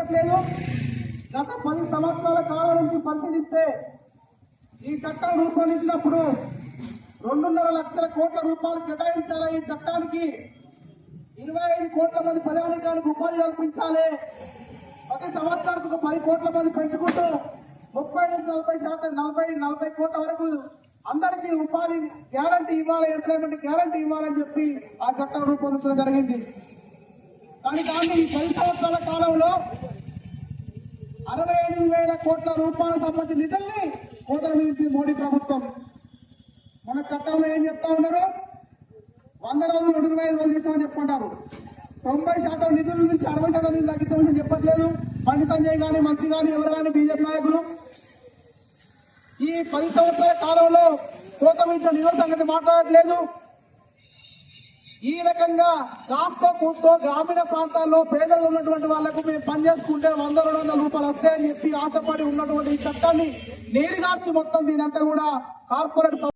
చెప్పట్లేదు. గత పది సంవత్సరాల కాలం నుంచి పరిశీలిస్తే ఈ చట్టం రూపొందించినప్పుడు రెండున్నర లక్షల కోట్ల రూపాయలు కేటాయించాలి ఈ చట్టానికి? ఇరవై ఐదు కోట్ల మంది ప్రజానికానికి ఉపాధి కల్పించాలి. ప్రతి సంవత్సరానికి ఒక పది కోట్ల మంది పెంచుకుంటూ ముప్పై నుంచి నలభై శాతం నలభై నలభై కోట్ల వరకు అందరికీ ఉపాధి గ్యారంటీ ఇవ్వాలి ఎంప్లాయ్మెంట్ గ్యారంటీ ఇవ్వాలని చెప్పి ఆ చట్టం రూపొందించడం జరిగింది. కానీ దాన్ని ఈ పది సంవత్సరాల కాలం అరవై ఎనిమిది వేల కోట్ల రూపాయలకు సంబంధించిన నిధుల్ని కోతలు విధించింది మోడీ ప్రభుత్వం మన చట్టంలో ఏం చెప్తా ఉన్నారు? వంద రోజులు నూట ఇరవై ఐదు రోజులు చేస్తామని చెప్పుకుంటారు. తొంభై శాతం నిధుల నుంచి అరవై శాతం నిధులు తగ్గించమని చెప్పట్లేదు. బండి సంజయ్ గాని మంత్రి గాని ఎవరు కానీ బీజేపీ నాయకులు. ఈ పది సంవత్సరాల కాలంలో కోత విధించిన నిధుల సంగతి మాట్లాడట్లేదు. ఈ రకంగా కాస్తో కూస్తో గ్రామీణ ప్రాంతాల్లో పేదలు ఉన్నటువంటి వాళ్ళకు మేము పని చేసుకుంటే వంద రెండు వందల రూపాయలు వస్తాయని చెప్పి ఆశపడి ఉన్నటువంటి ఈ చట్టాన్ని నీరుగార్చి మొత్తం దీనంతా కూడా కార్పొరేట్